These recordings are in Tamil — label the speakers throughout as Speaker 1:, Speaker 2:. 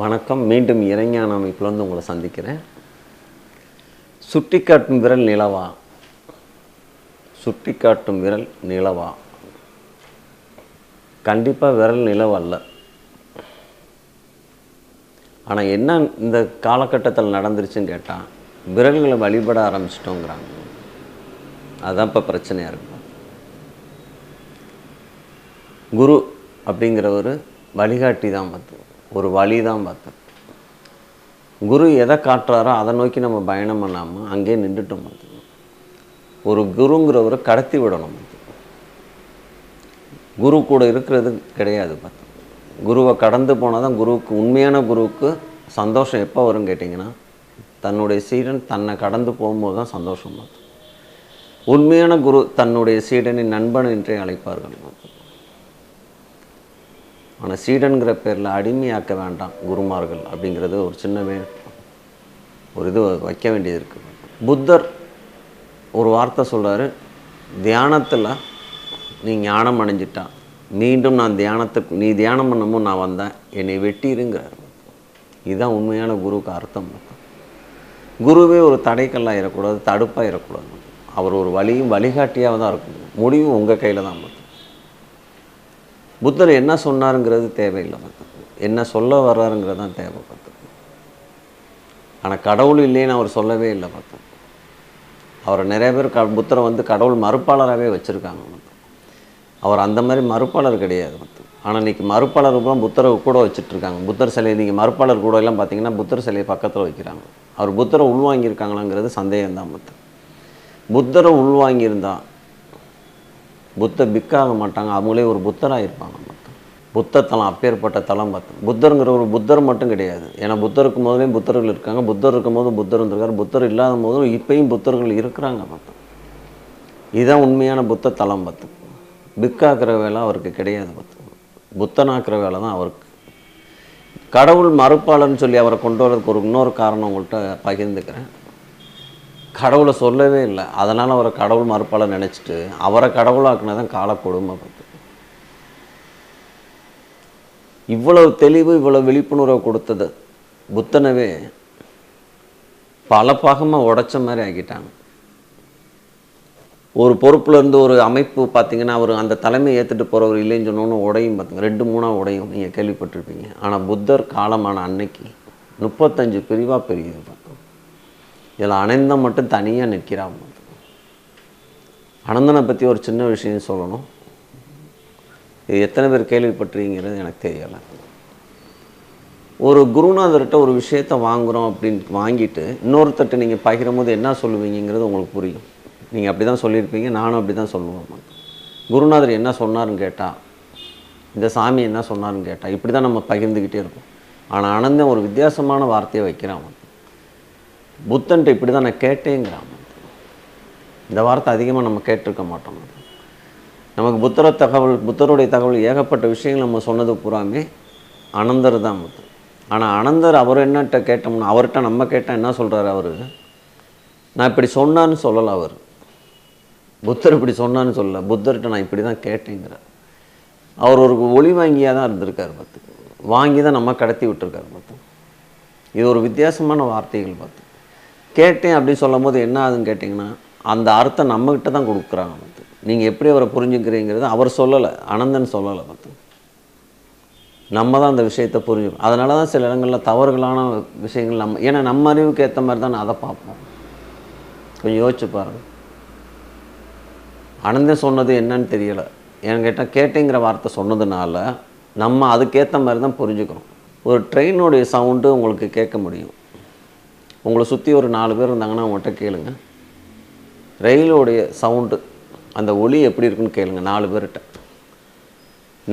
Speaker 1: வணக்கம் மீண்டும் இறைஞான அமைப்பில் வந்து உங்களை சந்திக்கிறேன். சுட்டி காட்டும் விரல் நிலவா. சுட்டி காட்டும் விரல் நிலவா. கண்டிப்பாக விரல் நிலவல்ல அல்ல. ஆனால் என்ன இந்த காலகட்டத்தில் நடந்துருச்சுன்னு கேட்டால் விரல்களை வழிபட ஆரம்பிச்சிட்டோங்கிறாங்க. அதுதான் இப்போ பிரச்சனையாக இருக்கும் குரு அப்படிங்கிற ஒரு வழிகாட்டி தான் பார்த்தோம் ஒரு வழி தான் பார்த்தேன். குரு எதை காட்டுறாரோ அதை நோக்கி நம்ம பயணம் பண்ணாமல் அங்கேயே நின்றுட்டோம் அது ஒரு குருங்கிறவரை கடத்தி விடணும் அது குரு கூட இருக்கிறது கிடையாது பார்த்தோம் குருவை கடந்து போனால் தான் குருவுக்கு உண்மையான குருவுக்கு சந்தோஷம் எப்போ வரும் கேட்டிங்கன்னா தன்னுடைய சீடன் தன்னை கடந்து போகும்போது தான் சந்தோஷம் பார்த்தோம் உண்மையான குரு தன்னுடைய சீடனின் நண்பன் என்றே அழைப்பார்கள். பார்த்தோம் ஆனால் சீடன்கிற பேரில் அடிமையாக்க வேண்டாம் குருமார்கள் அப்படிங்கிறது ஒரு சின்ன வே ஒரு இது வைக்க வேண்டியது இருக்குது புத்தர் ஒரு வார்த்தை சொல்கிறாரு தியானத்தில் நீ ஞானம் அடைஞ்சிட்டா மீண்டும் நான் தியானத்துக்கு நீ தியானம் பண்ணமோ நான் வந்தேன் என்னை வெட்டிருங்கிறார் இதுதான் உண்மையான குருவுக்கு அர்த்தம். குருவே ஒரு தடைக்கல்லாக இருக்கக்கூடாது தடுப்பாக இருக்கக்கூடாது அவர் ஒரு வழியும் வழிகாட்டியாக தான் இருக்கணும் முடிவும் உங்கள் கையில் தான் பார்த்தோம் புத்தர் என்ன சொன்னாருங்கிறது தேவையில்லை பார்த்தோம் என்ன சொல்ல வர்றாருங்கிறது தான் தேவை பார்த்தோம் ஆனால் கடவுள் இல்லைன்னு அவர் சொல்லவே இல்லை பார்த்தோம் அவரை நிறைய பேர் க புத்தரை வந்து கடவுள் மறுப்பாளராகவே வச்சுருக்காங்க பார்த்தோம் அவர் அந்த மாதிரி மறுப்பாளர் கிடையாது பார்த்து ஆனால் இன்றைக்கி மறுப்பாளர் கூட புத்தரை கூட வச்சுட்ருக்காங்க. புத்தர் சிலையை நீங்கள் மறுப்பாளர் கூட எல்லாம் பார்த்தீங்கன்னா புத்தர் சிலையை பக்கத்தில் வைக்கிறாங்க. அவர் புத்தரை உள்வாங்கியிருக்காங்களாங்கிறது சந்தேகம் தான் பார்த்தோம் புத்தரை உள்வாங்கியிருந்தால் புத்த பிக்காக மாட்டாங்க. அவங்களே ஒரு புத்தராக இருப்பாங்க மொத்தம். புத்த தலம் அப்பேற்பட்ட தலம் பார்த்தோம் புத்தருங்கிற ஒரு புத்தர் மட்டும் கிடையாது. ஏன்னா புத்தருக்கு முதலே புத்தர்கள் இருக்காங்க. புத்தர் இருக்கும் போது புத்தர் இருந்திருக்காரு புத்தர் இல்லாத போதும் இப்பயும் புத்தர்கள் இருக்கிறாங்க பார்த்தோம் இதுதான் உண்மையான புத்த தலம் பார்த்தோம் பிக்காக்குற வேலை அவருக்கு கிடையாது பார்த்தோம் புத்தனாக்குற வேலை தான் அவருக்கு. கடவுள் மறுப்பாளர்னு சொல்லி அவரை கொண்டு வரதுக்கு ஒரு இன்னொரு காரணம் உங்கள்கிட்ட பகிர்ந்துக்கிறேன். கடவுளை சொல்லவே இல்லை. அதனால் அவரை கடவுள் மறுப்பாளர் நினச்சிட்டு அவரை கடவுளாக்குனதான் தான் கால கொடுமை பார்த்து இவ்வளவு தெளிவு இவ்வளவு விழிப்புணர்வை கொடுத்தது புத்தனவே பல பாகமாக உடைச்ச மாதிரி ஆக்கிட்டாங்க. ஒரு பொறுப்புல இருந்து ஒரு அமைப்பு பார்த்தீங்கன்னா அவர் அந்த தலைமை ஏற்றுட்டு போகிறவர் இல்லைன்னு சொன்னோன்னு உடையும் பார்த்துங்க ரெண்டு மூணாக உடையும் நீங்கள் கேள்விப்பட்டிருப்பீங்க. ஆனால் புத்தர் காலமான அன்னைக்கு முப்பத்தஞ்சு பிரிவாக பிரியுது இதில் அனந்தம் மட்டும் தனியாக நிற்கிறான். அனந்தனை பற்றி ஒரு சின்ன விஷயம் சொல்லணும். இது எத்தனை பேர் கேள்விப்பட்டிருக்கிறது எனக்கு தெரியலை. ஒரு குருநாதர்கிட்ட ஒரு விஷயத்தை வாங்குகிறோம் அப்படின்னு வாங்கிட்டு இன்னொருத்தட்ட நீங்கள் பகிரும்போது என்ன சொல்லுவீங்கிறது உங்களுக்கு புரியும். நீங்கள் அப்படி தான் சொல்லியிருப்பீங்க நானும் அப்படி தான் சொல்லுவேன். குருநாதர் என்ன சொன்னார்னு கேட்டால் இந்த சாமி என்ன சொன்னார்னு கேட்டால் இப்படி தான் நம்ம பகிர்ந்துக்கிட்டே இருக்கோம் ஆனால் அனந்தன் ஒரு வித்தியாசமான வார்த்தையை வைக்கிறான். அவன் புத்தன்ட்டு இப்படி தான் நான் கேட்டேங்கிறான் இந்த வார்த்தை அதிகமாக நம்ம கேட்டிருக்க மாட்டோம் நமக்கு புத்தர தகவல் புத்தருடைய தகவல் ஏகப்பட்ட விஷயங்கள் நம்ம சொன்னது பூராமே அனந்தர் தான் முத்து ஆனால் அனந்தர் அவர் என்னட்ட கேட்டோம்னா அவர்கிட்ட நம்ம கேட்டால் என்ன சொல்கிறார் அவர்? நான் இப்படி சொன்னான்னு சொல்லலை அவர். புத்தர் இப்படி சொன்னான்னு சொல்லலை. புத்தர்கிட்ட நான் இப்படி தான் கேட்டேங்கிறார். அவர் ஒரு ஒளி வாங்கியாக தான் இருந்திருக்கார் பார்த்து. வாங்கி தான் நம்ம கடத்தி விட்டுருக்கார் பார்த்து. இது ஒரு வித்தியாசமான வார்த்தைகள் பார்த்து. கேட்டேன் அப்படின்னு சொல்லும் போது என்ன ஆகுதுன்னு கேட்டிங்கன்னா அந்த அர்த்தம் நம்மக்கிட்ட தான் கொடுக்குறாங்க பார்த்து நீங்கள் எப்படி அவரை புரிஞ்சுக்கிறீங்கிறது அவர் சொல்லலை அனந்தன் சொல்லலை பார்த்து. நம்ம தான் அந்த விஷயத்தை புரிஞ்சுக்கணும். அதனால தான் சில இடங்களில் தவறுகளான விஷயங்கள் நம்ம ஏன்னா நம்ம அறிவுக்கு ஏற்ற மாதிரி தான் அதை பார்ப்போம். கொஞ்சம் யோசிச்சு பாருங்கள் அனந்தன் சொன்னது என்னன்னு தெரியலை. ஏன்னு கேட்டால் கேட்டேங்கிற வார்த்தை சொன்னதுனால நம்ம அதுக்கேற்ற மாதிரி தான் புரிஞ்சுக்கிறோம். ஒரு ட்ரெயினுடைய சவுண்டு உங்களுக்கு கேட்க முடியும். உங்களை சுற்றி ஒரு நாலு பேர் இருந்தாங்கன்னா அவங்கள்ட்ட கேளுங்க. ரயிலோடைய சவுண்டு அந்த ஒலி எப்படி இருக்குன்னு கேளுங்க நாலு பேர்கிட்ட.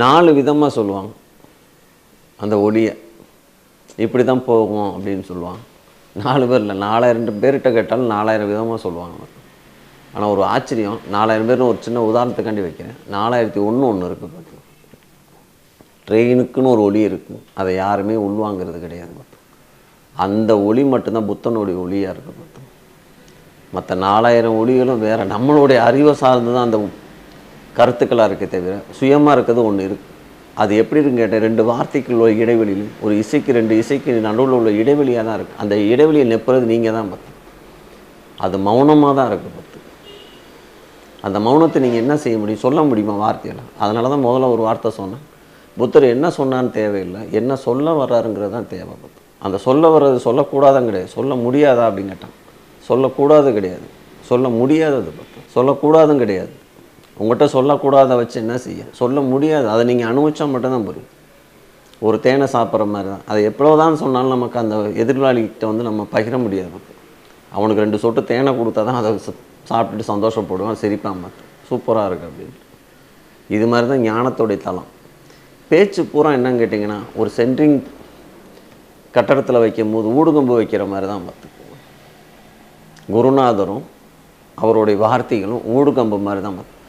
Speaker 1: நாலு விதமாக சொல்லுவாங்க. அந்த ஒலியை. இப்படி தான் போகும் அப்படின்னு சொல்லுவாங்க. நாலு பேர் இல்லை நாலாயிரம் பேர்கிட்ட கேட்டாலும் நாலாயிரம் விதமாக சொல்லுவாங்க ஆனால் ஒரு ஆச்சரியம் நாலாயிரம் பேர்னு ஒரு சின்ன உதாரணத்துக்காண்டி வைக்கிறேன். நாலாயிரத்தி ஒன்று ஒன்று இருக்குது பார்த்து ட்ரெயினுக்குன்னு ஒரு ஒலி இருக்குது அதை யாருமே உள்வாங்கிறது கிடையாது. அந்த ஒளி மட்டும்தான் புத்தனுடைய ஒளியாக இருக்குது பார்த்தோம் மற்ற நாலாயிரம் ஒளிகளும் வேறு. நம்மளுடைய அறிவை சார்ந்து தான் அந்த கருத்துக்களாக இருக்கே தவிர சுயமாக இருக்கிறது ஒன்று இருக்குது அது எப்படி இருக்குன்னு கேட்டேன் ரெண்டு வார்த்தைக்குள்ள உள்ள இடைவெளியில் ஒரு இசைக்கு ரெண்டு இசைக்கு நடுவில் உள்ள இடைவெளியாக தான் இருக்குது அந்த இடைவெளியை நெப்புறது நீங்கள் தான் பார்த்து அது மௌனமாக தான் இருக்குது பார்த்து அந்த மௌனத்தை நீங்கள் என்ன செய்ய முடியும்? சொல்ல முடியுமா வார்த்தையெல்லாம்? அதனால தான் முதல்ல ஒரு வார்த்தை சொன்னேன். புத்தர் என்ன சொன்னான்னு தேவையில்லை. என்ன சொல்ல வர்றாருங்கிறது தான் தேவை பார்த்து அந்த சொல்ல வர்றது சொல்லக்கூடாதும் கிடையாது. சொல்ல முடியாதா அப்படின்னு கேட்டான். சொல்லக்கூடாது கிடையாது. சொல்ல முடியாதது பற்றி சொல்லக்கூடாதும் கிடையாது. உங்கள்கிட்ட சொல்லக்கூடாத வச்சு என்ன செய்ய? சொல்ல முடியாது. அதை நீங்கள் அனுபவிச்சா மட்டும்தான் புரியும். ஒரு தேனை சாப்பிட்ற மாதிரி தான். அதை எவ்வளோதான் சொன்னாலும் நமக்கு அந்த எதிர்வாளிகிட்ட வந்து நம்ம பகிர முடியாது அவனுக்கு ரெண்டு சொட்டு தேனை கொடுத்தா தான் அதை ச- சாப்பிட்டுட்டு சந்தோஷப்படுவான் சிரிப்பான் பார்த்து. சூப்பராக இருக்குது அப்படின்னு. இது மாதிரி தான் ஞானத்தோடைய தளம் பேச்சு பூரா என்னன்னு கேட்டிங்கன்னா ஒரு சென்ட்ரிங் கட்டடத்தில் வைக்கும்போது ஊடுகம்பு வைக்கிற மாதிரி தான் பார்த்துக்குவோம் குருநாதரும் அவருடைய வார்த்தைகளும் ஊடுகம்பு மாதிரி தான் பார்த்து.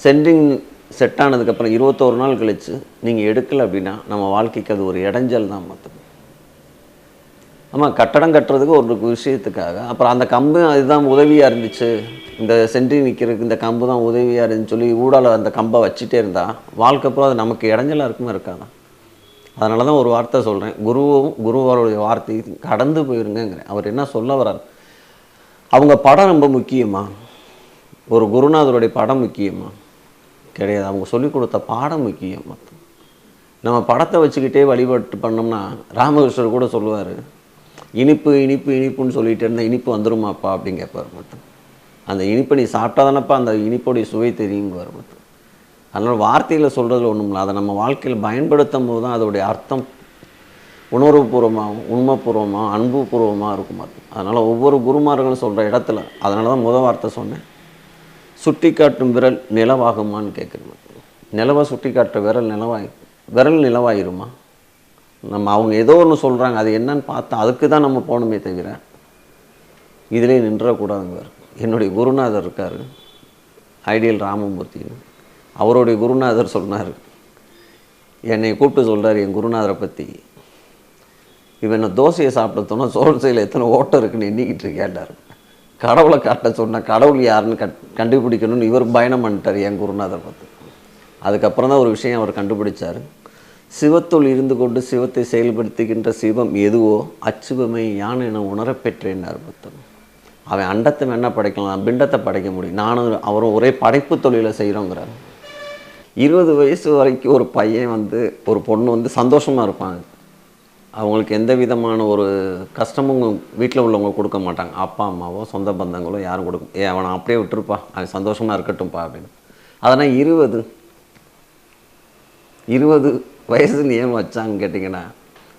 Speaker 1: சென்டிங் செட் ஆனதுக்கப்புறம் இருபத்தோரு நாள் கழித்து நீங்கள் எடுக்கலை அப்படின்னா நம்ம வாழ்க்கைக்கு அது ஒரு இடைஞ்சல் தான் பார்த்துக்கணும் ஆமாம் கட்டடம் கட்டுறதுக்கு ஒரு விஷயத்துக்காக அப்புறம் அந்த கம்பு அதுதான் உதவியாக இருந்துச்சு. இந்த சென்ட்ரி நிற்கிறதுக்கு இந்த கம்பு தான் உதவியாக இருந்துச்சு சொல்லி ஊடால அந்த கம்பை வச்சுட்டே இருந்தால் வாழ்க்கை அப்புறம் அது நமக்கு இடைஞ்சலாக இருக்குமா இருக்காதான் அதனால தான் ஒரு வார்த்தை சொல்கிறேன் குருவும் குருவாருடைய வார்த்தை கடந்து போயிருங்கிறேன் அவர் என்ன சொல்ல வர்றார்? அவங்க படம் ரொம்ப முக்கியமா? ஒரு குருநாதருடைய படம் முக்கியமா? கிடையாது. அவங்க சொல்லிக் கொடுத்த பாடம் முக்கியம் மொத்தம். நம்ம படத்தை வச்சுக்கிட்டே வழிபாட்டு பண்ணோம்னா ராமகிருஷ்ணர் கூட சொல்லுவார் இனிப்பு இனிப்பு இனிப்புன்னு சொல்லிட்டு இருந்தால் இனிப்பு வந்துருமாப்பா? அப்படின்னு கேட்பார் மொத்தம். அந்த இனிப்பை நீ சாப்பிட்டா தானப்பா அந்த இனிப்போடைய சுவை தெரியுங்குவார் மொத்தம். அதனால் வார்த்தையில் சொல்கிறதுல ஒன்றும் இல்லை. அதை நம்ம வாழ்க்கையில் பயன்படுத்தும் போது தான் அதோடைய அர்த்தம் உணர்வுபூர்வமாகவும் உண்மைப்பூர்வமாக அன்புபூர்வமாக இருக்கும் அது. அதனால் ஒவ்வொரு குருமார்களும் சொல்கிற இடத்துல அதனால தான் முத வார்த்தை சொன்னேன். சுட்டி காட்டும் விரல் நிலவாகுமான்னு கேட்குறேன் நிலவை சுட்டி காட்டுற விரல் நிலவாய் விரல் நிலவாயிருமா? நம்ம அவங்க ஏதோ ஒன்று சொல்கிறாங்க அது என்னன்னு பார்த்தா அதுக்கு தான் நம்ம போகணுமே தவிர இதிலே நின்றக்கூடாதுங்க. என்னுடைய குருநாதர் இருக்கார் ஐடியல் ராமமூர்த்தின்னு. அவருடைய குருநாதர் சொன்னார். என்னை கூப்பிட்டு சொல்கிறார் என் குருநாதரை பற்றி இவன் தோசையை சாப்பிட்டோன்னா சோழசையில் எத்தனை ஓட்டம் இருக்குன்னு எண்ணிக்கிட்டு கேட்டார் கடவுளை காட்ட சொன்னால் கடவுள் யாருன்னு கட் கண்டுபிடிக்கணும்னு இவர் பயணம் பண்ணிட்டார் என் குருநாதர் பார்த்து அதுக்கப்புறம் தான் ஒரு விஷயம் அவர் கண்டுபிடிச்சார். சிவத்துள் இருந்து கொண்டு சிவத்தை செயல்படுத்துகின்ற சிவம் எதுவோ அச்சுவமை யான் என உணரப் பெற்றேன்னார் அவன் அண்டத்தை என்ன படைக்கலாம் பிண்டத்தை படைக்க முடியும். நானும் அவரும் ஒரே படைப்பு தொழிலை செய்கிறோங்கிறார் இருபது வயசு வரைக்கும் ஒரு பையன் வந்து ஒரு பொண்ணு வந்து சந்தோஷமாக இருப்பாங்க. அவங்களுக்கு எந்த விதமான ஒரு கஷ்டமும் வீட்டில் உள்ளவங்க கொடுக்க மாட்டாங்க. அப்பா அம்மாவோ சொந்த பந்தங்களோ யாரும் கொடுக்க ஏ அவனை அப்படியே விட்டுருப்பா. அவன் சந்தோஷமாக இருக்கட்டும்ப்பா அப்படின்னு. அதனால் இருபது இருபது வயசுன்னு ஏன் வச்சாங்க கேட்டிங்கன்னா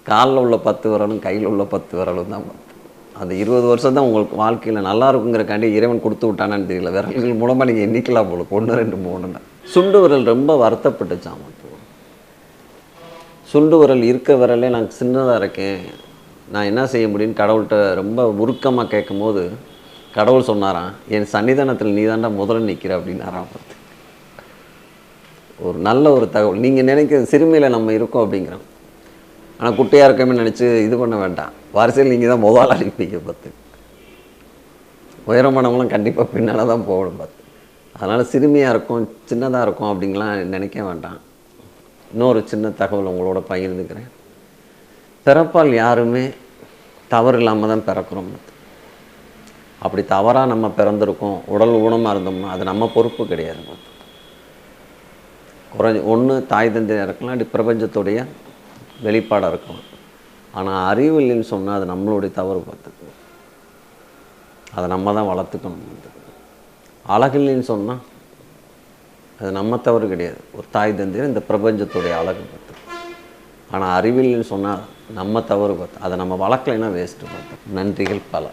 Speaker 1: காலில் உள்ள பத்து விரலும் கையில் உள்ள பத்து விரலும் தான் பத்து அந்த இருபது வருஷம் தான் உங்களுக்கு வாழ்க்கையில் நல்லா இருக்குங்கிறக்காண்டி இறைவன் கொடுத்து விட்டானான்னு தெரியல. விரல்கள் மூலமாக நீங்கள் எண்ணிக்கலாம் போல. ஒன்று ரெண்டு மூணுன்னு. சுண்டு விரல் ரொம்ப வருத்தப்பட்டுச்சான் சுண்டு விரல் இருக்க விரலே நான் சின்னதாக இருக்கேன். நான் என்ன செய்ய முடியும்னு கடவுள்கிட்ட ரொம்ப உருக்கமாக கேட்கும்போது கடவுள் சொன்னாராம் என் சன்னிதானத்தில் நீ தாண்டா முதல்ல நிற்கிற அப்படின்னாராம் பார்த்து ஒரு நல்ல ஒரு தகவல். நீங்கள் நினைக்கிற சிறுமியில் நம்ம இருக்கோம் அப்படிங்கிறோம் ஆனால் குட்டையாக இருக்கமே நினச்சி இது பண்ண வேண்டாம். வரிசையில் நீங்கள் தான் முதல் அழிப்பீங்க பார்த்து. உயரமானவங்களும் கண்டிப்பாக பின்னால் தான் போகணும் பார்த்து. அதனால் சிறுமியாக இருக்கும் சின்னதாக இருக்கும் அப்படிங்கலாம் நினைக்க வேண்டாம். இன்னொரு சின்ன தகவல் உங்களோட பகிர்ந்துக்கிறேன். பிறப்பால் யாருமே தவறு இல்லாமல் தான் பிறக்கிறோம் அப்படி தவறாக நம்ம பிறந்திருக்கோம் உடல் ஊனமாக இருந்தோம்னா அது நம்ம பொறுப்பு கிடையாது மொத்தம் குறைஞ்ச ஒன்று தாய் தந்தையாக இருக்கலாம் அப்படி பிரபஞ்சத்துடைய வெளிப்பாடாக இருக்கலாம் ஆனால் அறிவு இல்லைன்னு சொன்னால் அது நம்மளுடைய தவறு பார்த்துக்கு அதை நம்ம தான் வளர்த்துக்கணும் அழகு இல்லைன்னு சொன்னால் அது நம்ம தவறு கிடையாது. ஒரு தாய் தந்தையர் இந்த பிரபஞ்சத்துடைய அழகு பார்த்து ஆனால் அறிவில்லைன்னு சொன்னால் நம்ம தவறு பார்த்து அதை நம்ம வளர்க்கலைன்னா வேஸ்ட்டு பார்த்து நன்றிகள் பல.